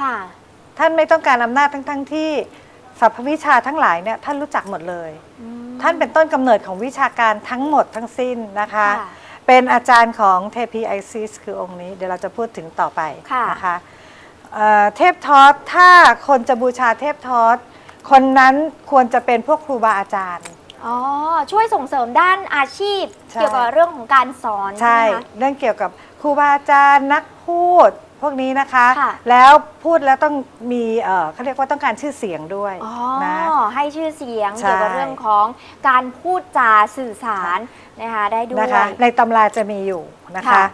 ค่ะ ท่านไม่ต้องการอำนาจทั้งทั้งๆที่สรรพวิชาทั้งหลายเนี่ยท่านรู้จักหมดเลย อืมท่านเป็นต้นกำเนิดของวิชาการทั้งหมดทั้งสิ้นนะคะ ค่ะ เป็นอาจารย์ของเทพีไอซิสคือองค์นี้ เดี๋ยวเราจะพูดถึงต่อไปค่ะนะคะเอ่อเทพทอสถ้าคนจะบูชาเทพทอสคนนั้นควรจะเป็นพวกครูบาอาจารย์ อ๋อ ช่วยส่งเสริมด้านอาชีพ ใช่ เกี่ยวกับเรื่องของการสอนใช่ใช่ไหมคะ เรื่องเกี่ยวกับครูบาอาจารย์นักพูด พวกนี้นะคะ ค่ะแล้วพูดแล้วต้องมีเอ่อเขาเรียกว่าต้องการชื่อเสียงด้วยอ๋อนะ ให้ชื่อเสียงใช่ เกี่ยวกับเรื่องของการพูดจาสื่อสารนะคะได้ด้วยนะคะในตำราจะมีอยู่นะคะ ค่ะ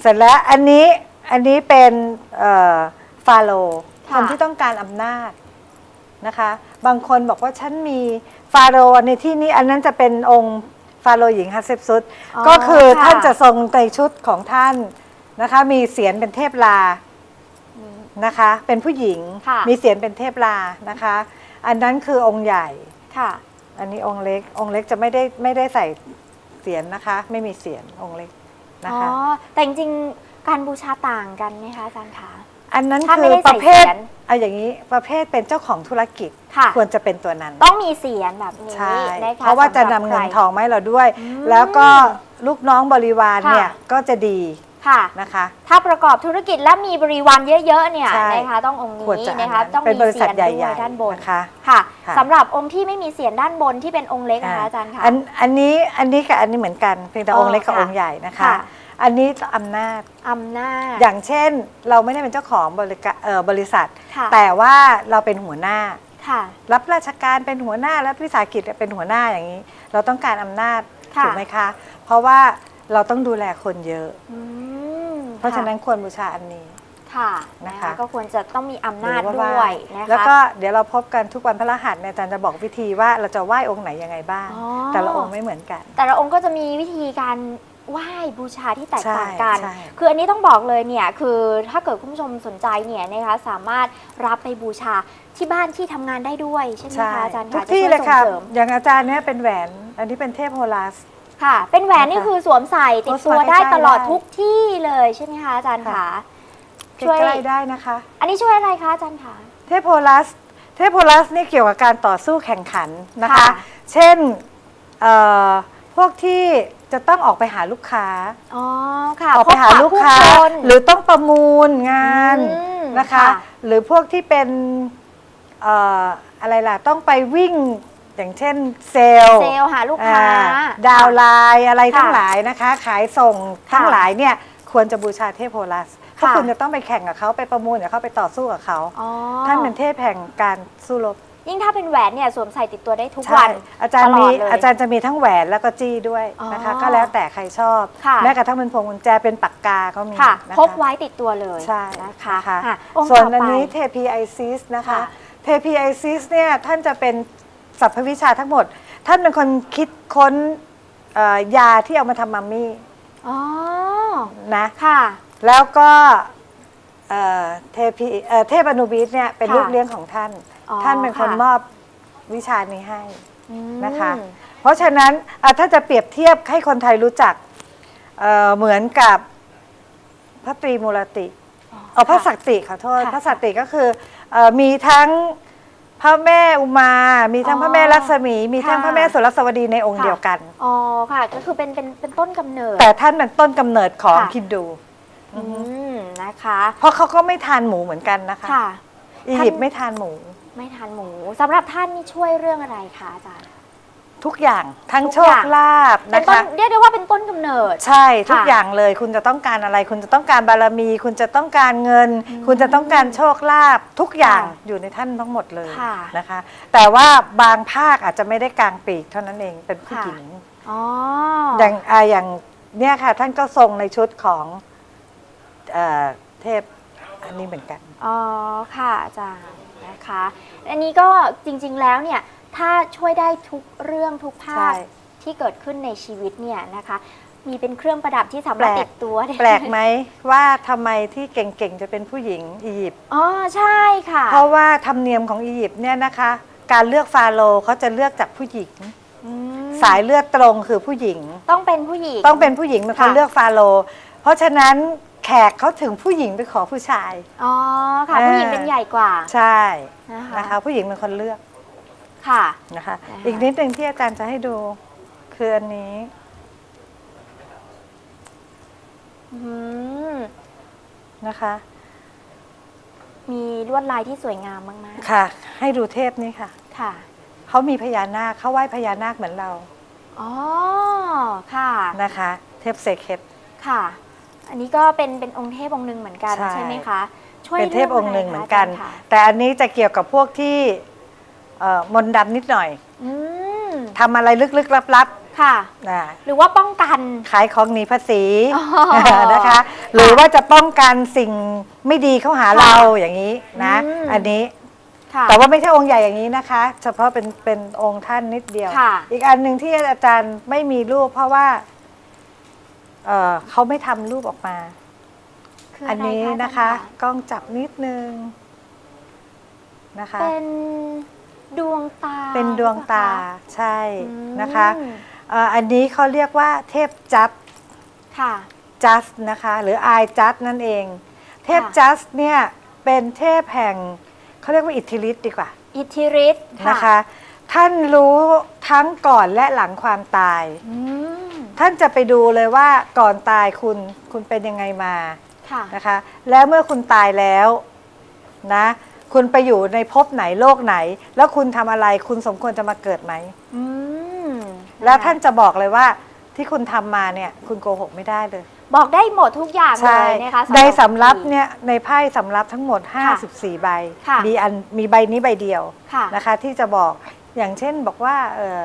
เสร็จแล้วอันนี้อันนี้เป็นเอ่อฟาโรห์ค่ะ คนที่ต้องการอำนาจนะคะ บางคนบอกว่าฉันมีฟาโรห์ในที่นี้อันนั้นจะเป็นองค์ฟาโรห์หญิงฮัสเซปซุสอ๋อก็คือค่ะท่านจะทรงในชุดของท่าน นะคะ มีเสียนเป็นเทพลาอืมนะคะ เป็นผู้หญิงค่ะมีเสียนเป็นเทพลานะคะ อันนั้นคือองค์ใหญ่ค่ะ อันนี้องค์เล็กองค์เล็กจะไม่ได้ไม่ได้ใส่เสียนนะคะ ไม่มีเสียนองค์เล็กนะอ๋อคะแต่จริงๆการบูชาต่างกันไหมคะอาจารย์คะอันนั้นถ้าไม่คือได้ปใส่ระเภทเสียนเอาอย่างนี้ประเภทเป็นเจ้าของธุรกิจค่ะควรจะเป็นตัวนั้น ต้องมีเสียงแบบนี้ใช่นะคะเพราะว่าจะสำหนำบเงินใครทองมาให้เราด้วยอืมแล้วก็ลูกน้องบริวารค่ะเนี่ยก็จะดี ค่ะ นะคะ ถ้าประกอบธุรกิจและมีบริวารเยอะๆเนี่ยใช่นะคะต้ององค์ควรนี้จะนะคะอันนั้นต้องเป็นมีบริษัเสีทยงใหด้ญ่วยๆด้านบนนะคะค่ะค่ะ สำหรับองค์ที่ไม่มีเสียงด้านบนที่เป็นองค์เล็กนะคะอาจารย์คะ อันอันนี้อันนี้กับอันนี้เหมือนกันเพียงแต่อ๋อองค์เล็กกับค่ะองค์ใหญ่นะคะ ค่ะ อันนี้อำนาจ อำนาจอย่างเช่นเราไม่ได้เป็นเจ้าของบริการเอ่อบริษัท ค่ะแต่ว่าเราเป็นหัวหน้า ค่ะ รับราชการเป็นหัวหน้ารับวิสาหกิจเป็นหัวหน้าอย่างนี้ เราต้องการอำนาจค่ะ ถูกไหมคะ เพราะว่าเราต้องดูแลคนเยอะ อืม เพราะฉะนั้นควรบูชาอันนี้ ค่ะนะคะ ก็ควรจะต้องมีอำนาจหรือด้วไหยนะคะแล้วก็เดี๋ยวเราพบกันทุกวันพระรหัสเนี่ยอาจารย์จะบอกวิธีว่าเราจะไหว้องค์ไหนยังไงบ้างอ๋อแต่ละองค์ไม่เหมือนกัน แต่ละองค์ก็จะมีวิธีการไหว้บูชาที่แตกต่างกันใช่ใช่คืออันนี้ต้องบอกเลยเนี่ยคือถ้าเกิดคุณผู้ชมสนใจเนี่ยนะคะสามารถรับไปบูชาที่บ้านที่ทำงานได้ด้วยใช่ไหมใช่คะอาจารย์ทุกคะที่จะช่วเลยค่ะส่งสริมอย่างอาจารย์เนี่ยเป็นแหวน อันนี้เป็นเทพโฮลัส ค่ะ เป็นแหวนนี่นะคะคือสวมใส่ติดตัวโพสต์มาได้ใกล้ๆตลอดได้ทุกที่เลยใช่ไหมคะอาจารย์ค่ะ คะใกช่วยล้ๆได้นะคะ อันนี้ช่วยอะไรคะอาจารย์คะ เทพโฮลัส เทพโฮลัสนี่เกี่ยวกับการต่อสู้แข่งขันนะคะ ค่ะ เช่นเอ่อพวกที่จะต้องออกไปหาลูกค้า อ๋อค่ะออกไปหาพบปะลูกค้าผู้คนหรือต้องประมูลงานอืมนะคะ ค่ะ หรือพวกที่เป็นเอ่ออะไรล่ะ ต้องไปวิ่ง อย่างเช่นเซลล์เซลล์หาลูกค้า อ่ดาวน์ไลน์อะไรค่ะทั้งหลายนะคะ ขายส่งทั้งค่ะหลายเนี่ยควรจะบูชาเทพโฮลัสเพราะค่ะคุณจะต้องไปแข่งกับเขาไปประมูลกับเขาไปต่อสู้กับเขาอ๋อท่านเป็นเทพแห่งการสู้รบยิ่งถ้าเป็นแหวนเนี่ยสวมใส่ติดตัวได้ทุกใช่วันอาจารย์ตลมีอดเลยอาจารย์จะมีทั้งแหวนแล้วก็จี้ด้วยนะคะ อ๋อก็แล้วแต่ใครชอบค่ะ แม้กระทั่งเป็นพวงกุญแจเป็นปากกาก็มีค่ะนะคะพกไว้ติดตัวเลยใช่นะคะนะคะอะองค์ส่วนต่ออันไป นี้เทพีไอซิสนะคะค่ะ เทพีไอซิสเนี่ยท่านจะเป็น สรรพวิชาทั้งหมด ท่านเป็นคนคิดค้นเอ่อยาที่เอามาทำมัมมี่อ๋อ นะ ค่ะ แล้วก็เอ่อเทพีเอ่อเทพอนุบิสเนี่ยเป็นค่ะลูกเลี้ยงของท่าน อ๋อท่านเป็นคนค่ะ มอบวิชานี้ให้อืมนะคะเพราะฉะนั้นอะถ้าจะเปรียบเทียบให้คนไทยรู้จักเอ่อเหมือนกับพระตรีมูรติเอาพระสักติขอโทษค่ะ พระสักติก็คือเออมีทั้ง พระแม่อุมา มีทั้งอ๋อพระแม่ลักษมี มีทั้งค่ะพระแม่สุรสวดีในองค์ค่ะเดียวกัน อ๋อค่ะก็คือเป็นเป็นเป็นต้นกำเนิด แต่ท่านเป็นต้นกำเนิดของค่ะฮินดู อืมนะคะ เพราะเขาก็ไม่ทานหมูเหมือนกันนะคะ ค่ะ อียิปต์ไม่ทานหมู ไม่ทานหมูสำหรับท่านนี่ช่วยเรื่องอะไรคะอาจารย์ ทุกอย่างทั้งทุกโชอคย่างลาภเป็นนะต้นคะ เรียกได้ว่าเป็นต้นกำเนิด ใช่ทุกค่ะอย่างเลยคุณจะต้องการอะไร คุณจะต้องการบารมี คุณจะต้องการเงินอืมคุณจะต้องการโชคลาภทุกอย่างค่ะอยู่ในท่านทั้งหมดเลยค่ะนะคะ แต่ว่าบางภาคอาจจะไม่ได้กลางปีกเท่านั้นเองเป็นผู้ค่ะ หญิงอ๋ออย่างอ่าอย่างเนี่ยค่ะท่านก็ทรงในชุดของเอ่อเทพอันนี้เหมือนกัน อ๋อค่ะอาจารย์นะคะ อันนี้ก็จริงๆแล้วเนี่ย ถ้าช่วยได้ทุกเรื่องทุกภาใช่คที่เกิดขึ้นในชีวิตเนี่ยนะคะ มีเป็นเครื่องประดับที่สามารถแปลกติดตัวได้แปลกไหมว่าทำไมที่เก่งๆจะเป็นผู้หญิงอียิปต์อ๋อใช่ค่ะ เพราะว่าธรรมเนียมของอียิปต์เนี่ยนะคะ การเลือกฟาโรห์เขาจะเลือกจากผู้หญิงอืมสายเลือดตรงคือผู้หญิง ต้องเป็นผู้หญิง ต้องเป็นผู้หญิงเป็นคนค่ะเลือกฟาโรห์เพราะฉะนั้นแขกเขาถึงผู้หญิงไปขอผู้ชาย อ๋อค่ะอ่าผู้หญิงเป็นใหญ่กว่า ใช่นะคะนะคะผู้หญิงเป็นคนเลือก ค่ะ นะคะ นะคะ อีกนิดหนึ่งที่อาจารย์จะให้ดูคืออันนี้ อืมนะคะ มีลวดลายที่สวยงามมากค่ะ ให้ดูเทพนี่ค่ะ ๆ ค่ะ เขามีพญานาคเขาไหว้พญานาคเหมือนเรา อ๋อ ค่ะ นะคะ เทพเซเคต ค่ะ อันนี้ก็เป็นเป็นองค์เทพองค์หนึ่งเหมือนกันใช่ ใช่ไหมคะ ช่วยเป็นเทพองค์หนึ่งเหมือนกันรื่ะไรคะาจารย์คะแต่อันนี้จะเกี่ยวกับพวกที่ เอ่อมนต์ดำนิดหน่อยอืมทำอะไรลึกๆลับค่ะ ๆนะหรือว่าป้องกัน ขายของหนีภาษีอ๋อนะคะ หรือว่าจะป้องกันสิ่งไม่ดีเข้าหาค่ะเราอย่างนี้นะอืม อันนี้ ค่ะ แต่ว่าไม่ใช่องค์ใหญ่อย่างนี้นะคะ เฉพาะเป็นเป็นองค์ท่านนิดเดียว ค่ะ อีกอันหนึ่งที่อาจารย์ไม่มีรูป เพราะว่าเอ่อเขาไม่ทำรูปออกมา คืออันอะไรนี้อาจารย์นะคะ กล้องจับนิดนึงนะคะ เป็น ดวงตาเป็นดวงตาหรือเปล่ใช่คะนะคะอืมเอ่ออันนี้เขาเรียกว่าเทพจัดค่ะจัสนะคะหรือไอจัสนั่นเอง เทพค่ะจัสเนี่ยเป็นเทพแห่งเขาเรียกว่าอิทธิฤทธิ์ดีกว่า อิทธิฤทธิ์นะคะ ท่านรู้ทั้งก่อนและหลังความตายอืมท่านจะไปดูเลยว่าก่อนตายคุณคุณเป็นยังไงมาค่ะนะคะ แล้วเมื่อคุณตายแล้วนะ คุณไปอยู่ในภพไหนโลกไหน แล้วคุณทำอะไรคุณสมควรจะมาเกิดไหม อืมแล้วท่านจะบอกเลยว่าที่คุณทำมาเนี่ยคุณโกหกไม่ได้เลย บอกได้หมดทุกอย่างเลยนะคะำหในสำรับผี เนี่ยในไพ่สำรับทั้งหมด ค่ะ54 ใบ ค่ะ มีอันมีใบนี้ใบเดียวค่ะ นะคะที่จะบอกอย่างเช่นบอกว่าเออ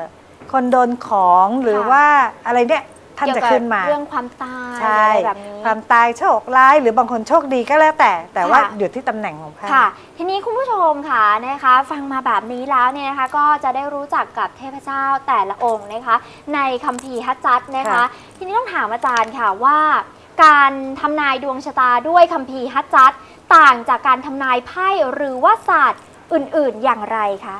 คนโดนของหรือค่ะ ว่าอะไรเนี่ย ท่านเกี่ยวจะกับขึ้นมา เรื่องความตายใช่อะไรแบบนี้ความตายโชคร้ายหรือบางคนโชคดีก็แล้วแต่ แต่ว่าค่ะอยู่ที่ตำแหน่งของไพ่ค่ะ ทีนี้คุณผู้ชมค่ะนะคะ ฟังมาแบบนี้แล้วเนี่ยนะคะ ก็จะได้รู้จักกับเทพเจ้าแต่ละองค์นะคะ ในคัมภีร์ฮัจจัดนะคะค่ะทีนี้ต้องถามอาจารย์ค่ะว่า การทำนายดวงชะตาด้วยคัมภีร์ฮัจจัดต่างจากการทำนายไพ่หรือว่าศาสตร์อื่น ๆ อย่างไรคะ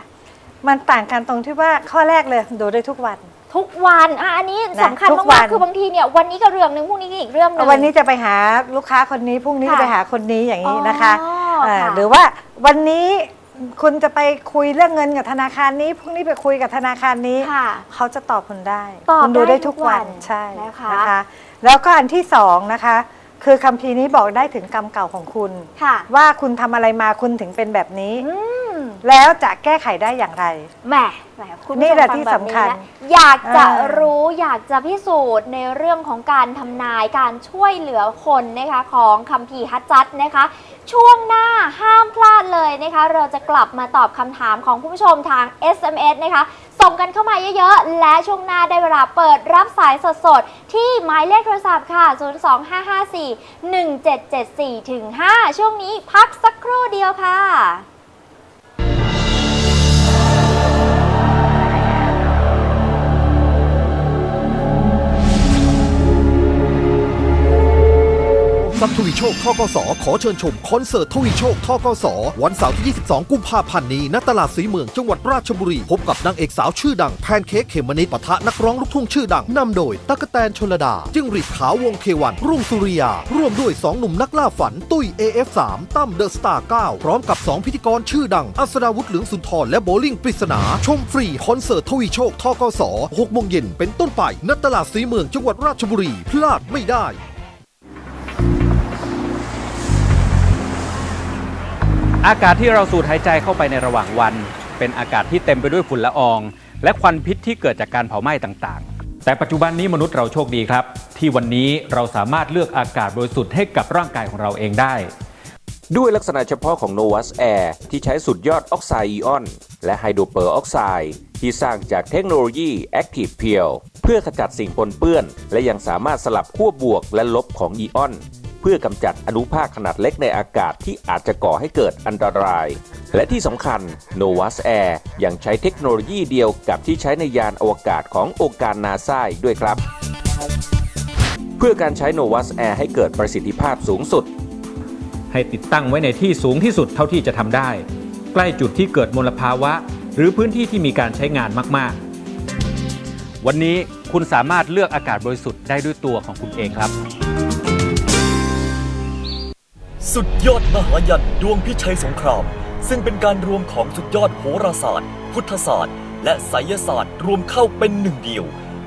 มันต่างกันตรงที่ว่าข้อแรกเลยดูได้ทุกวัน ทุกวันอะอันนี้นะสำคัญทุกวัมากน ๆคือบางทีเนี่ยวันนี้ก็เรื่องหนึ่งพรุ่งนี้ก็อีกเรื่องหนึ่ง วันนี้จะไปหาลูกค้าคนนี้พรุ่งนี้ค่ะจะไปหาคนนี้อย่างนี้นะคะอ๋อเอ่อค่ะหรือว่าวันนี้คุณจะไปคุยเรื่องเงินกับธนาคารนี้พรุ่งนี้ไปคุยกับธนาคารนี้ ค่ะเขาจะตอบคุณได้ตอบคุณดูได้ได้ทุกวันทุกวันใช่นะคะนะคะแล้วก็อันที่สองนะคะ คือคัมภีร์นี้บอกได้ถึงกรรมเก่าของคุณ ค่ะ ว่าคุณทำอะไรมาคุณถึงเป็นแบบนี้ อืม แล้วจะแก้ไขได้อย่างไร แหมแหมคุณผู้ชมนี่แหละฟังที่แบบสำคัญนี้นะอยากจะอ่า รู้อยากจะพิสูจน์ในเรื่องของการทำนายการช่วยเหลือคนนะคะของคัมภีร์ฮัจจัดนะคะ ช่วงหน้าห้ามพลาดเลยนะคะ เราจะกลับมาตอบคำถามของคุณผู้ชมทาง SMS นะคะ ส่งกันเข้ามาเยอะๆ และช่วงหน้าได้เวลาเปิดรับสายสดๆ ที่หมายเลขโทรศัพท์ค่ะ 025541774ถึง5ช่วงนี้พักสักครู่เดียวค่ะ ทรัพย์ทวีโชคทกสขอเชิญชมคอนเสิร์ตทวีโชคทกสวันเสาร์ที่ 22 กุมภาพันธ์นี้ณตลาดสีเมืองจังหวัดราชบุรี พบกับนางเอกสาวชื่อดังแพนเค้กเขมมะนิดปะทะนักร้องลูกทุ่งชื่อดังนำโดยตั๊กแตนชลดา จิ้งหรีดขาววงเทวัน รุ่งสุริยา ร่วมด้วย 2 หนุ่มนักล่าฝัน ตุ้ย AF3 ตั้มเดอะสตาร์9พร้อมกับ 2 พิธีกรชื่อดัง อัศดาวุฒิเหลืองสุนทรและโบลิ่งปริศนา ชมฟรีคอนเสิร์ตทวีโชคทกส6โมงเย็นเป็นต้นไปณตลาดสีเมืองจังหวัดราชบุรี พลาดไม่ได้ อากาศที่เราสูดหายใจเข้าไปในระหว่างวัน เป็นอากาศที่เต็มไปด้วยฝุ่นละออง และควันพิษที่เกิดจากการเผาไหม้ต่างๆ แต่ปัจจุบันนี้มนุษย์เราโชคดีครับ ที่วันนี้เราสามารถเลือกอากาศบริสุทธิ์ให้กับร่างกายของเราเองได้ ด้วยลักษณะเฉพาะของ Novus Air ที่ใช้สุดยอดออกไซด์อิออน และไฮโดรเปอร์ออกไซด์ที่สร้างจากเทคโนโลยี Active p e e l เพื่อขจัดสิ่งปนเปื้อน และยังสามารถสลับขั้วบวกและลบของอีออน เพื่อกำจัดอนุภาคขนาดเล็กในอากาศที่อาจจะก่อให้เกิดอันตราย และที่สำคัญ Novus Air ยังใช้เทคโนโลยีเดียวกับที่ใช้ในยานอวกาศขององค์การนาซาด้วยครับ เพื่อการใช้ Novus Air ให้เกิดประสิทธิภาพสูงสุด ให้ติดตั้งไว้ในที่สูงที่สุดเท่าที่จะทำได้ ใกล้จุดที่เกิดมลภาวะ หรือพื้นที่ที่มีการใช้งานมาก ๆ วันนี้คุณสามารถเลือกอากาศบริสุทธิ์ได้ด้วยตัวของคุณเองครับ สุดยอดมหายันดวงพิชัยสงคราม ซึ่งเป็นการรวมของสุดยอดโหราศาสตร์ พุทธศาสตร์ และไสยศาสตร์รวมเข้าเป็นหนึ่งเดียว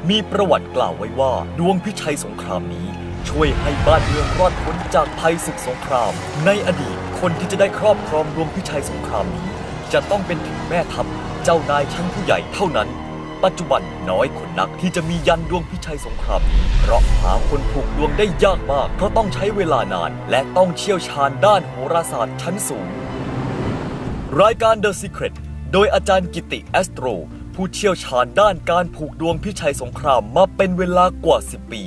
มีประวัติกล่าวไว้ว่าดวงพิชัยสงครามนี้ ช่วยให้บ้านเมืองรอดพ้นจากภัยศึกสงคราม ในอดีตคนที่จะได้ครอบครองดวงพิชัยสงครามนี้ จะต้องเป็นถึงแม่ทัพเจ้านายชั้นผู้ใหญ่เท่านั้น ปัจจุบันน้อยคนนักที่จะมียันดวงพิชัยสงครามนี้เพราะหาคนผูกดวงได้ยากมาก เพราะต้องใช้เวลานาน และต้องเชี่ยวชาญด้านโหราศาสตร์ชั้นสูง รายการ The Secret โดยอาจารย์กิติแอสโตรผู้เชี่ยวชาญด้านการผูกดวงพิชัยสงครามมาเป็นเวลากว่า 10 ปี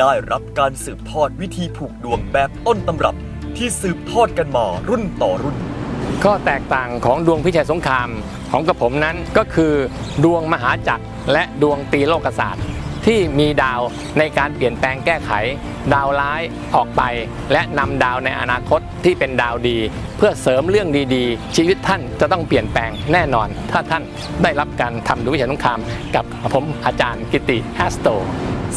ได้รับการสืบทอดวิธีผูกดวงแบบต้นตำรับ ที่สืบทอดกันมารุ่นต่อรุ่น ข้อแตกต่างของดวงพิชัยสงคราม ของกระผมนั้นก็คือดวงมหาจักรและดวงตีโลกศาสตร์ ที่มีดาวในการเปลี่ยนแปลงแก้ไข ดาวร้ายออกไป และนำดาวในอนาคตที่เป็นดาวดี เพื่อเสริมเรื่องดีๆ ชีวิตท่านจะต้องเปลี่ยนแปลงแน่นอน ถ้าท่านได้รับการทำดวงพิชัยสงครามกับผมอาจารย์กิติแอสโต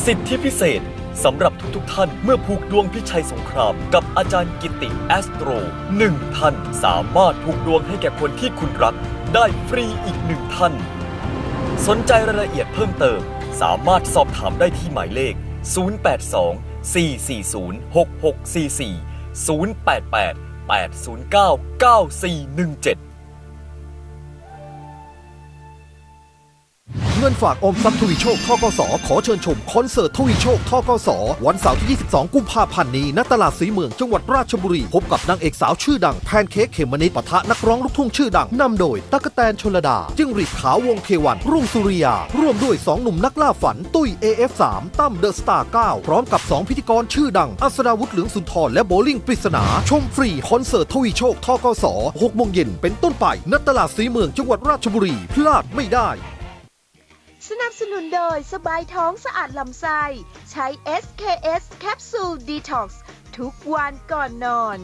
สิทธิพิเศษสำหรับทุกๆท่านเมื่อผูกดวงพิชัยสงครามกับอาจารย์กิติแอสโตรหนึ่งท่านสามารถผูกดวงให้แก่คนที่คุณรัก ได้ฟรีอีกหนึ่งท่าน สนใจรายละเอียดเพิ่มเติม สามารถสอบถามได้ที่หมายเลข 082 440 6644 088 809 9417 เงินฝากออมทรัพย์ทวีโชคทกสขอเชิญชมคอนเสิร์ตทวีโชคทกสวันเสาร์ที่ 22 กุมภาพันธ์นี้ณตลาดสีเมืองจังหวัดราชบุรี พบกับนางเอกสาวชื่อดังแพนเค้กเขมมะนิปะทะนักร้องลูกทุ่งชื่อดังนำโดยตั๊กแตนชลดาจึงหรีดขาววงเทวัน รุ่งสุริยา ร่วมด้วย 2 หนุ่มนักล่าฝัน ตุ้ย AF3 ตั้มเดอะสตาร์9พร้อมกับ 2 พิธีกรชื่อดังอัศดาวุฒิเหลืองสุนทรและโบลิ่งปริศนา ชมฟรีคอนเสิร์ตทวีโชคทกส6โมงเย็นเป็นต้นไปณตลาดสีเมืองจังหวัดราชบุรีพลาดไม่ได้ สนับสนุนโดยสบายท้องสะอาดลำไส้ ใช้ SKS แคปซูลดีท็อกซ์ทุกวันก่อนนอน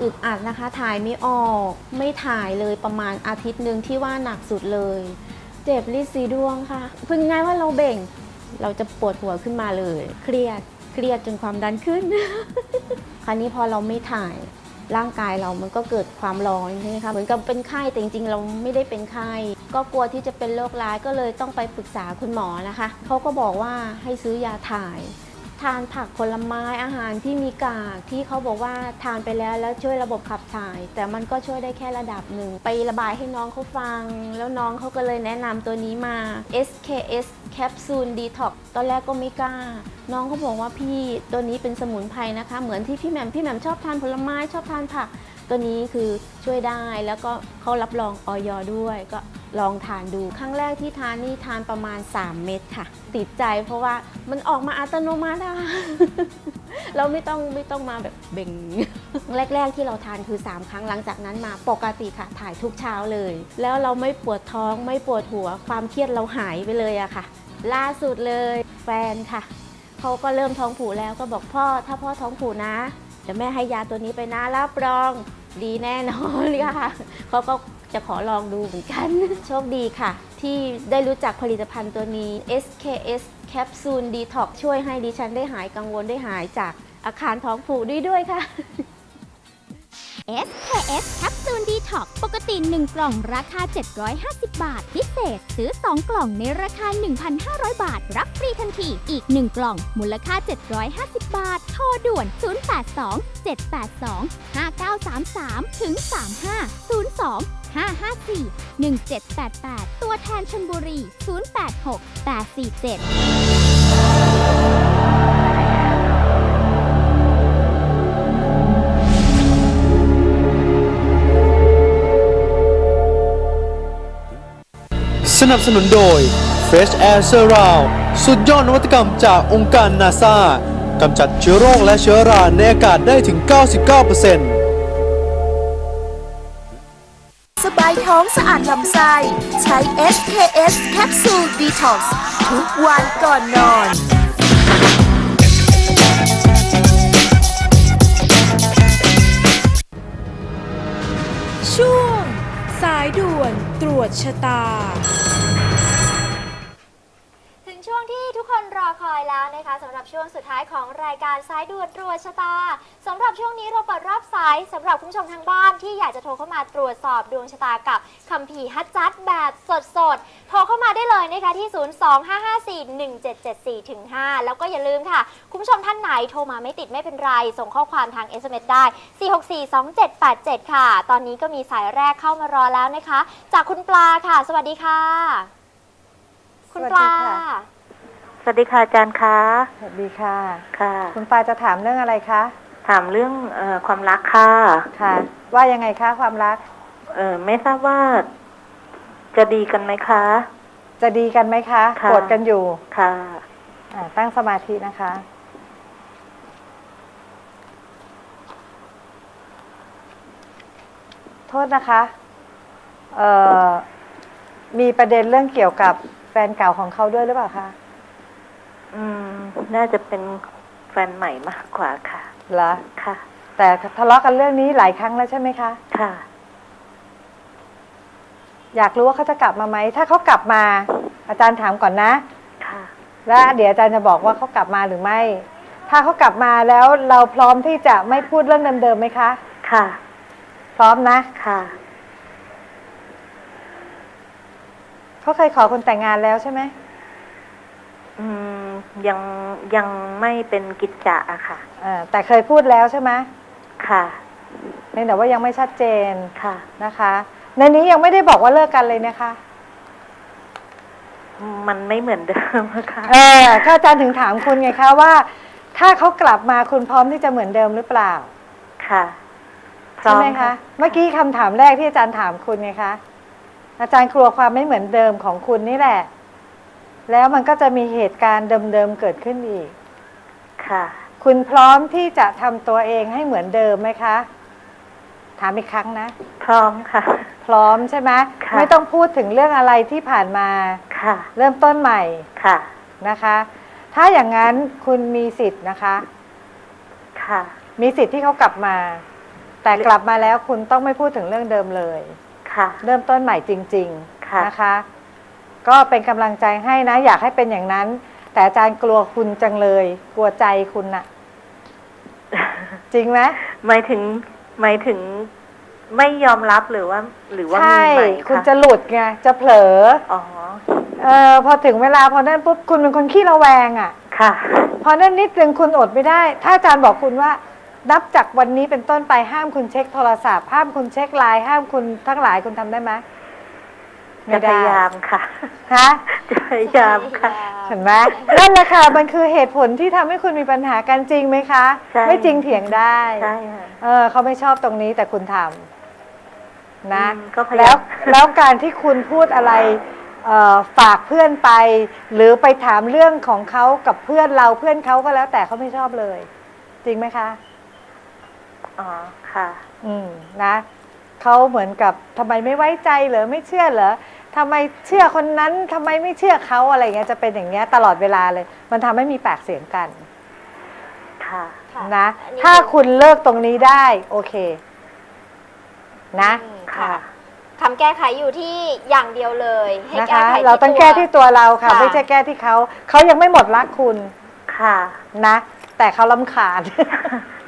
อึดอัดนะคะ ถ่ายไม่ออก ไม่ถ่ายเลยประมาณอาทิตย์หนึ่งที่ว่าหนักสุดเลย เจ็บลิสีดวงค่ะพูดง่ายว่าเราเบ่ง เราจะปวดหัวขึ้นมาเลย เครียด เครียดจนความดันขึ้น คราวนี้พอเราไม่ถ่ายร่างกายเรามันก็เกิดความร้อนใช่ไหมคะเหมือนกับเป็นไข้แต่จริงๆ เราไม่ได้เป็นไข้ก็กลัวที่จะเป็นโรคร้ายก็เลยต้องไปปรึกษาคุณหมอนะคะเขาก็บอกว่าให้ซื้อยาถ่าย ทานผักผลไม้อาหารที่มีกากที่เขาบอกว่าทานไปแล้วแล้วช่วยระบบขับถ่าย แต่มันก็ช่วยได้แค่ระดับหนึ่งไประบายให้น้องเขาฟัง แล้วน้องเขาก็เลยแนะนำตัวนี้มา SKS Capsule Detox ตอนแรกก็ไม่กล้า น้องเขาบอกว่าพี่ตัวนี้เป็นสมุนไพรนะคะ เหมือนที่พี่แหม่มพี่แหม่มชอบทานผลไม้ชอบทานผัก ตัวนี้คือช่วยได้แล้วก็เขารับรองออยด้วย ก็ลองทานดู ครั้งแรกที่ทานนี่ทานประมาณ 3 เม็ดค่ะ ติดใจเพราะว่ามันออกมาอัตโนมัติอะเราไม่ต้องไม่ต้องมาแบบเบ่งแรก ๆ ที่เราทานคือ 3 ครั้งหลังจากนั้นมาปกติค่ะ ถ่ายทุกเช้าเลย แล้วเราไม่ปวดท้องไม่ปวดหัวความเครียดเราหายไปเลยอะค่ะ ล่าสุดเลยแฟนค่ะเขาก็เริ่มท้องผูกแล้วก็บอกพ่อ ถ้าพ่อท้องผูกนะเดี๋ยวแม่ให้ยาตัวนี้ไปนะรับรอง ดีแน่นอนค่ะเขาก็จะขอลองดูเหมือนกัน โชคดีค่ะ ที่ได้รู้จักผลิตภัณฑ์ตัวนี้ SKS Capsule Detox ช่วยให้ดิฉันได้หายกังวลได้หายจากอาคารท้องผูกด้วยด้วยค่ะ SKS แคปซูลดีท็อกปกติ 1 กล่องราคา 750 บาท พิเศษ ซื้อ 2 กล่องในราคา 1,500 บาท รับฟรีทันที อีก 1 กล่อง มูลค่า 750 บาท โทรด่วน 082 782 5933 ถึง 35 02 554 1788 ตัวแทนชนบุรี 086 847 สนับสนุนโดย Fresh Air Surround สุดยอดนวัตกรรมจากองค์การนาซากำจัดเชื้อโรคและเชื้อราในอากาศได้ถึง 99%สบายท้องสะอาดลำไส้ใช้ SKS แคปซูลดีท็อกซ์ทุกวันก่อนนอนช่วง สายด่วนตรวจชะตา นะคะสำหรับช่วงสุดท้ายของรายการสายด่วนตรวจชะตาสำหรับช่วงนี้เราเปิดรอบสายสำหรับคุณผู้ชมทางบ้านที่อยากจะโทรเข้ามาตรวจสอบดวงชะตากับคัมภีร์ฮัจจัดแบบสดๆโทรเข้ามาได้เลยนะคะที่ 025541774ถึง5แล้วก็อย่าลืมค่ะ คุณผู้ชมท่านไหนโทรมาไม่ติดไม่เป็นไร ส่งข้อความทาง SMS ได้ 4642787 ค่ะ ตอนนี้ก็มีสายแรกเข้ามารอแล้วนะคะ จากคุณปลาค่ะ สวัสดีค่ะ คุณปลา สวัสดีค่ะ สวัสดีค่ะอาจารย์คะสวัสดีค่ะ ค่ะ คุณปาจะถามเรื่องอะไรคะ ถามเรื่องเออความรักค่ะ ค่ะ ว่ายังไงคะความรัก เออไม่ทราบว่า จะดีกันไหมคะ จะดีกันไหมคะค่ะ โกรธกันอยู่ค่ะอ่าตั้งสมาธินะคะ โทษนะคะเอ่อมีประเด็นเรื่องเกี่ยวกับแฟนเก่าของเขาด้วยหรือเปล่าคะ อืม น่าจะเป็นแฟนใหม่มากกว่าค่ะเหรอค่ะ แต่ทะเลาะกันเรื่องนี้หลายครั้งแล้วใช่ไหมคะ ค่ะ อยากรู้ว่าเขาจะกลับมาไหม ถ้าเขากลับมา อาจารย์ถามก่อนนะ ค่ะ แล้วเดี๋ยวอาจารย์จะบอกว่าเขากลับมาหรือไม่ ถ้าเขากลับมาแล้วเราพร้อมที่จะไม่พูดเรื่องเดิมๆไหมคะ ค่ะ พร้อมนะ ค่ะ เขาเคยขอคนแต่งงานแล้วใช่ไหมอืม ยังยังไม่เป็นกิจจะอะค่ะเอ่อแต่เคยพูดแล้วใช่ไหมค่ะ เพียงแต่ว่ายังไม่ชัดเจนค่ะ นะคะ ในนี้ยังไม่ได้บอกว่าเลิกกันเลยนะคะ มันไม่เหมือนเดิมอะค่ะ เออก็อาจารย์ถึงถามคุณไงคะว่า ถ้าเขากลับมาคุณพร้อมที่จะเหมือนเดิมหรือเปล่าค่ะพร้ใช่อมไหมคะ เมื่อกี้คำถามแรกที่อาจารย์ถามคุณไงคะอาจารย์กลัวความไม่เหมือนเดิมของคุณนี่แหละ แล้วมันก็จะมีเหตุการณ์เดิมๆเกิดขึ้นอีก ค่ะ คุณพร้อมที่จะทำตัวเองให้เหมือนเดิมไหมคะ ถามอีกครั้งนะ พร้อมค่ะ พร้อมใช่ไหมค่ะ ไม่ต้องพูดถึงเรื่องอะไรที่ผ่านมา ค่ะ เริ่มต้นใหม่ค่ะ นะคะ ถ้าอย่างนั้นคุณมีสิทธิ์นะคะ ค่ะ มีสิทธิ์ที่เขากลับมา แต่กลับมาแล้วคุณต้องไม่พูดถึงเรื่องเดิมเลย ค่ะ เริ่มต้นใหม่จริงค่ะๆนะคะ ก็เป็นกำลังใจให้นะ อยากให้เป็นอย่างนั้น แต่อาจารย์กลัวคุณจังเลย กลัวใจคุณน่ะ จริงไหมหมายถึงหมายถึงไม่ยอมรับหรือว่า หรือว่ามีใช่ไหมคุณคะจะหลุดไงจะเผลออ๋อเออพอถึงเวลาพอนั้นปุ๊บคุณเป็นคนขี้ระแวงอะ ค่ะ พอนั้นนิดนึงคุณอดไม่ได้ ถ้าอาจารย์บอกคุณว่า นับจากวันนี้เป็นต้นไปห้ามคุณเช็คโทรศัพท์ห้ามคุณเช็คไลน์ห้ามคุณทั้งหลายคุณทำได้ไหม จะพยายามค่ะฮะจะพยายามค่ะ เห็นไหมนั่นแหละค่ะมันคือเหตุผลที่ทำให้คุณมีปัญหากันจริงไหมคะ ใช่ ไม่จริงเถียงได้ ใช่ค่ะ เออเขาไม่ชอบตรงนี้แต่คุณทำนะอืมก็พยายาม แล้วแล้วการที่คุณพูดอะไรเอ่อฝากเพื่อนไป หรือไปถามเรื่องของเขากับเพื่อนเราเพื่อนเขาก็แล้วแต่เขาไม่ชอบเลย จริงไหมคะ อ๋อค่ะ อืมนะเขาเหมือนกับทำไมไม่ไว้ใจเหรอไม่เชื่อเหรอ ทำไมเชื่อคนนั้นทำไมไม่เชื่อเขาอะไรอย่างเงี้ยจะเป็นอย่างเงี้ยตลอดเวลาเลย มันทำให้มีปากเสียงกันค่ะ ค่ะนะ อันนี้ ถ้าคุณเลิกตรงนี้ได้ โอเค นะ อืมค่ะคำแก้ไขอยู่ที่อย่างเดียวเลย ให้นะแก้คะ ไขเราต้องแก้ที่ตัวเราค่ะ ค่ะ ไม่ใช่แก้ที่เขาเขายังไม่หมดรักคุณค่ะ นะ แต่เขาลำคาญ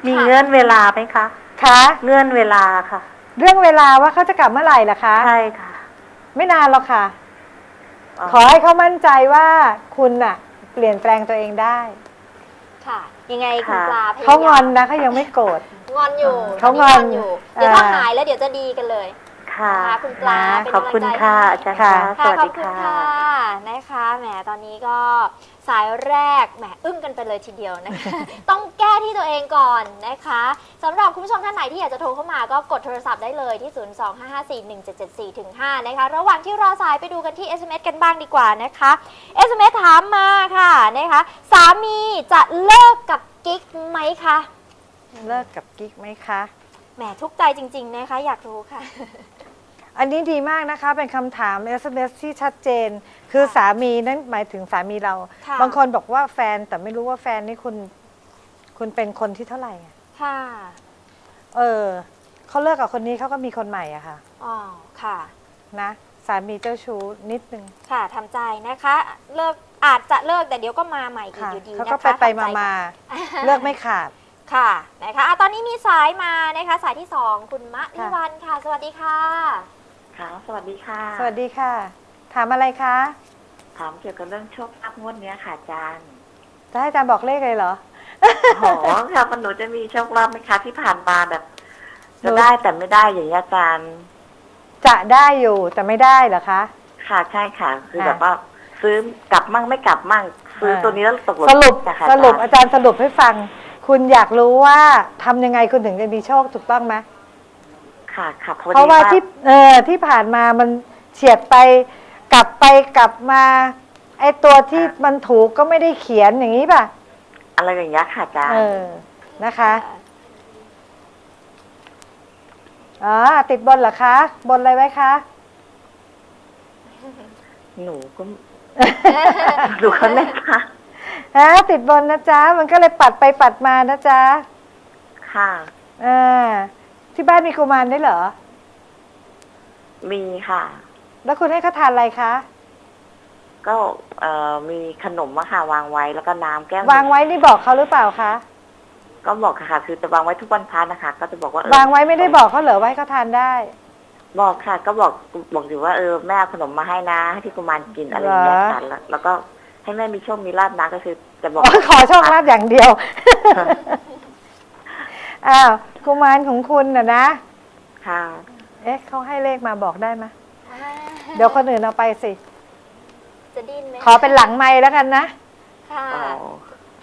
มีเงื่อนเวลาไหมคะ คะ เงื่อนเวลาค่ะ เรื่องเวลาว่าเขาจะกลับเมื่อไหร่ล่ะคะ ใช่ค่ะ ไม่นานหรอกค่ะขอให้เขามั่นใจว่าคุณน่ะ เปลี่ยนแปลงตัวเองได้ ค่ะ ยังไงคุณค่ะปลาพยายามเขางอนนะเขายังไม่โกรธ งอนอยู่เขาตงอนอยู่ เดี๋ยวถ้าอ่า หายแล้วเดี๋ยวจะดีกันเลย ค่ะนะคะคุณปลานะเป็นขอบคุณกำลังใจค่ะให้ อาจารย์ค่ะค่ะ สค่ะวัสขอดีบคุณค่ะ ค่ะนะคะแหมตอนนี้ก็สายแรกแหมอึ้งกันไปเลยทีเดียวนะคะ ต้องแก้ที่ตัวเองก่อนนะคะสำหรับคุณผู้ชมท่านไหนที่อยากจะโทรเข้ามาก็กดโทรศัพท์ได้เลยที่ 025541774ถึง5นะคะ ระหว่างที่รอสายไปดูกันที่ SMS กันบ้างดีกว่านะคะ SMS ถามมาค่ะนะคะ สามีจะเลิกกับกิ๊กไหมคะเลิกกับกิ๊กไหมคะ แหมทุกข์ใจจริง ๆ นะคะ อยากรู้ค่ะ อันนี้ดีมากนะคะเป็นคำถาม SMS ที่ชัดเจน คือสามีนั่นหมายถึงสามีเรา ค่ะ บางคนบอกว่าแฟนแต่ไม่รู้ว่าแฟนนี่คุณ คุณเป็นคนที่เท่าไหร่อะค่ะเออเขาเลิกกับคนนี้เขาก็มีคนใหม่อะค่ะ อ๋อค่ะ นะ สามีเจ้าชู้นิดนึงค่ะทำใจนะคะ เลิกอาจจะเลิกแต่เดี๋ยวก็มาใหม่อีกค่ะอยู่ดีเขานะคะก็ไปไปทำใจมาก่อนมาเลิกไม่ขาด ค่ะนะคะอะ ตอนนี้มีสายมานะคะ สายที่สองคุณมะนิค่ะวันค่ะ สวัสดีค่ะ ค่ะ สวัสดีค่ะ สวัสดีค่ะ ถามอะไรคะ ถามเกี่ยวกับเรื่องโชคลาภงวดเนี้ยค่ะอาจารย์จะให้อาจารย์บอกเลขเลยเหรอ โหค่ะมันหนูจะมีโชคลาภไหมคะที่ผ่านมาแบบหนูจะได้แต่ไม่ได้อย่างนี้ยอาจารย์ จะได้อยู่แต่ไม่ได้เหรอคะ ค่ะใช่ค่ะ คือค่ะแบบว่าซื้อกลับมั่งไม่กลับมั่งซื้ออ่าตัวนี้แล้วตกหล่นสรุปนะคะสรุปอาอาจารย์จารย์สรุปให้ฟัง คุณอยากรู้ว่าทำยังไงคุณถึงจะมีโชคถูกต้องไหม ค่ะค่ะพอเพดีราะว่าว่าที่เออที่ผ่านมามันเฉียดไปกลับไปกลับมาไอตัวที่มันถูกก็ไม่ได้เขียนอย่างนี้ป่ะอะไรอย่างเงี้ยค่ะอาจารเอย์อนะคะอ๋อติดบนเหรอคะ บนอะไรไว้คะหนูก็ดูเขาเล่นค่ะ ฮะติดบนนะจ๊ะ มันก็เลยปัดไปปัดมานะจ๊ะ ค่ะ อ่า ที่บ้านมีกุมารได้วยเหรอ มีค่ะ แล้วคุณให้เขาทานอะไรคะ ก็เอ่อมีขนมอะค่ะวางไว้แล้วก็น้ำแก้ววางไว้นี่บอกเขาหรือเปล่าคะ ก็บอกค่ะ คือจะวางไว้ทุกวันพระนะคะ ก็จะบอกว่าเออวางไว้ไม่ได้บอกเขาเหรอว่าให้เขาทานได้ บอกค่ะ ก็บอกบอกอยู่ว่าเออแม่เอาขนมมาให้นะให้พี่กุมารกินอะไรอย่างเงี้ยค่ะแล้วแล้วก็ให้แม่มีโชคมีลาภนะก็คือจะบอกอ๋อขอโชคลาภอย่างเดียว อ้าวกุมารของคุณน่ะนะ ค่ะ เอ๊ะเขาให้เลขมาบอกได้ไหมเดี๋ยวคนอื่นเอาไปสิ จะดิ้นไหมขอเป็นหลังไม้แล้วกันนะ ค่ะอ๋อ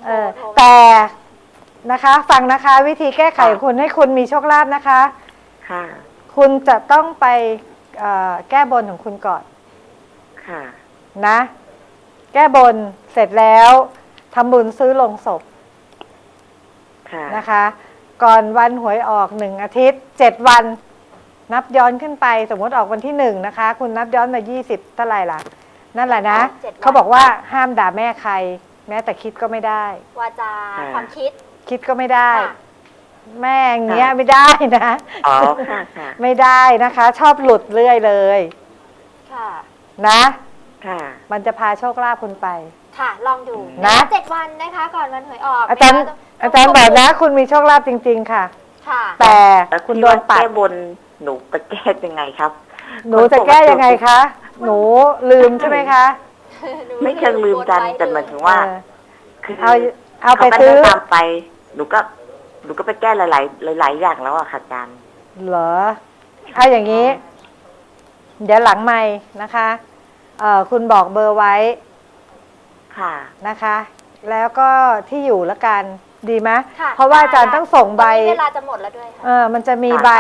เออโทรไปแต่นะคะ ฟังนะคะ วิธีแก้ไขของคุณให้คุณมีโชคลาภนะคะ ค่ะ คุณจะต้องไปเอ่อแก้บนของคุณก่อน ค่ะ นะ แก้บนเสร็จแล้วทำบุญซื้อลงศพ ค่ะ นะคะ ก่อนวันหวยออกหนึ่งอาทิตย์เจ็ดวัน นับย้อนขึ้นไปสมมติออกวันที่หนึ่งนะคะ คุณนับย้อนมายี่สิบเท่าไหร่ล่ะ นั่นแหละนะ เจ็ดวัน เขาบอกว่าห้ามด่าแม่ใคร แม้แต่คิดก็ไม่ได้ วาจาความคิด คิดก็ไม่ได้ ค่ะ แม่อย่างเงี้ยไม่ได้นะ อ๋อค่ะค่ะไม่ได้นะคะ ชอบหลุดเรื่อยเลยค่ะ นะ ค่ะ มันจะพาโชคลาภคุณไป ค่ะ ลองดูนะเจ็ดวันนะคะ ก่อนวันหวยออกอาจารย์นะคะ อาจารย์บอกนะ คุณมีโชคลาภจริง ๆ ค่ะ ค่ะ แต่แล้วคุณที่โดว่านปัดแก้บนหนูจะแก้ยังไงครับหนูจะแก้ยังไงคะ หนูลืมใช่ไหมคะไม่เชิงลืมกันแต่หมายถึงว่า เออคือเอาเอาไปขก็ซื้อแนะนำไป หนูก็หนูก็ไปแก้หลาย ๆ หลาย ๆ อย่างแล้วอะค่ะอาจารย์ เหรอเอาอย่างนี้ เดี๋ยวหลังไม่นะคะเอ่อคุณบอกเบอร์ไว้ค่ะ นะคะ แล้วก็ที่อยู่ละกัน ดีไหมค่ะเพราะว่าอาจารย์ต้องส่งใบ ตอนนี้เวลาจะหมดแล้วด้วยค่ะ เออมันจะมีค่ะใบ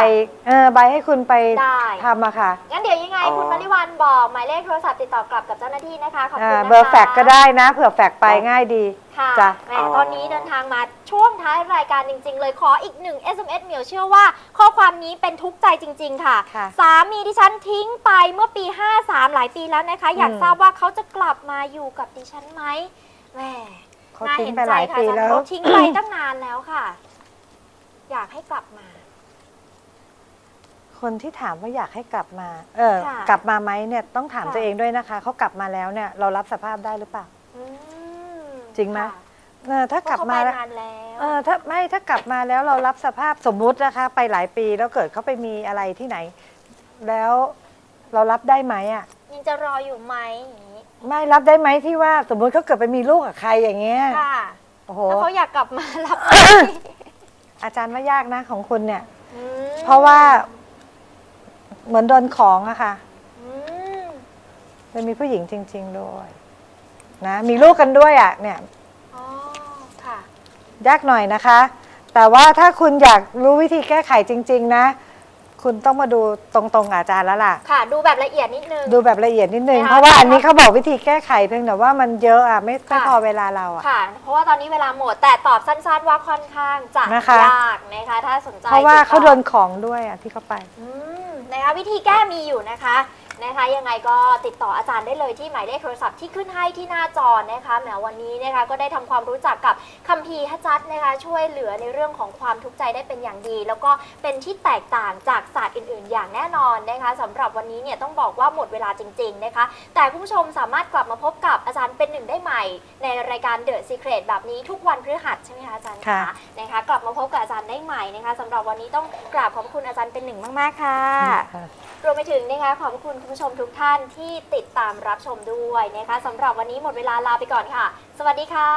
เออใบให้คุณไปได้ ทำอะค่ะงั้นเดี๋ยวยังไง อ๋อ คุณมาริวันบอกหมายเลขโทรศัพท์ติดต่อกลับกับเจ้าหน้าที่นะคะ ขอบคุณอ่านะคะเบอร์แฟกซ์ก็ได้นะ เผื่อแฟกซ์ไปง่ายดี ค่ะจ้ะ แหมตอนนี้เดินทางมาช่วงท้ายรายการจริง ๆ เลยขออีกหนึ่ง SMS เหมียวเชื่อว่า ข้อความนี้เป็นทุกข์ใจจริง ๆ ค่ะ ค่ะ สามีดิฉันทิ้งไปเมื่อปี 53 หลายปีแล้วนะคะ อยากอืมทราบว่าเขาจะกลับมาอยู่กับดิฉันไหมแหม เขาน่าทิ้งเห็นไปใจหลายค่ะปีอาจารย์แล้ว เขาทิ้งไปตั้งนานแล้วค่ะ อยากให้กลับมา คนที่ถามว่าอยากให้กลับมา เออ ค่ะกลับมาไหมเนี่ยต้องถามค่ะ ตัวเองด้วยนะคะเขากลับมาแล้วเนี่ยเรารับสภาพได้หรือเปล่า อืมจริงไหม ค่ะเออถ้ากลับเพระมาเขแล้วไปนานแล้วเออถ้าไม่ถ้ากลับมาแล้วเรารับสภาพสมมุตินะคะ ไปหลายปีแล้วเกิดเขาไปมีอะไรที่ไหน แล้วเรารับได้ไหมอะยังจะรออยู่ไหมอย่างนี้ ไม่รับได้ไหมที่ว่าสมมุติเขาเกิดไปมีลูกกับใครอย่างเงี้ยค่ะโอ้โหถ้าเขาอยากกลับมารับไหมอาจารย์ว่ายากนะของคุณเนี่ย อืมเพราะว่าเหมือนโดนของอะค่ะอืมจะมีผู้หญิงจริง ๆ ด้วย นะมีลูกกันด้วยอะเนี่ย อ๋อค่ะ ยากหน่อยนะคะ แต่ว่าถ้าคุณอยากรู้วิธีแก้ไขจริง ๆ นะ คุณต้องมาดูตรงๆกับอาจารย์แล้วล่ะ ค่ะ ดูแบบละเอียดนิดนึง ดูแบบละเอียดนิดนึงนะคะเพราะว่าอันนี้เขาบอกวิธีแก้ไขเพียงแต่ว่ามันเยอะอะไม่ไม่ค่ะ พอเวลาเราอะค่ะ เพราะว่าตอนนี้เวลาหมด แต่ตอบสั้นๆว่าค่อนข้างจะนะคะ ยากนะคะ ถ้าสนใจเพราะว่าติต่อเขาโดนของด้วยอะที่เขาไป อืมนะคะวิธีแก้มีอยู่นะคะ นะคะยังไงก็ติดต่ออาจารย์ได้เลยที่หมายเลขโทรศัพท์ที่ขึ้นให้ที่หน้าจอนะคะแหมวันนี้นะคะก็ได้ทำความรู้จักกับคัมภีร์ฮัจจัดนะคะช่วยเหลือในเรื่องของความทุกข์ใจได้เป็นอย่างดี แล้วก็เป็นที่แตกต่างจากศาสตร์อื่น ๆ อย่างแน่นอนนะคะสำหรับวันนี้เนี่ยต้องบอกว่าหมดเวลาจริง ๆ นะคะ แต่คุณผู้ชมสามารถกลับมาพบกับอาจารย์เป็นหนึ่งได้ใหม่ ในรายการ The Secret แบบนี้ทุกวันพฤหัสใช่ไหมคะอาจารย์ค่ะนะคะ กลับมาพบกับอาจารย์ได้ใหม่นะคะสำหรับวันนี้ต้องกราบขอบพระคุณอาจารย์เป็นหนึ่งมาก ๆ ค่ะ รวมไปถึงนะคะขอบคุณคุณผู้ชมทุกท่านที่ติดตามรับชมด้วยนะคะสำหรับวันนี้หมดเวลาลาไปก่อนค่ะ สวัสดีค่ะ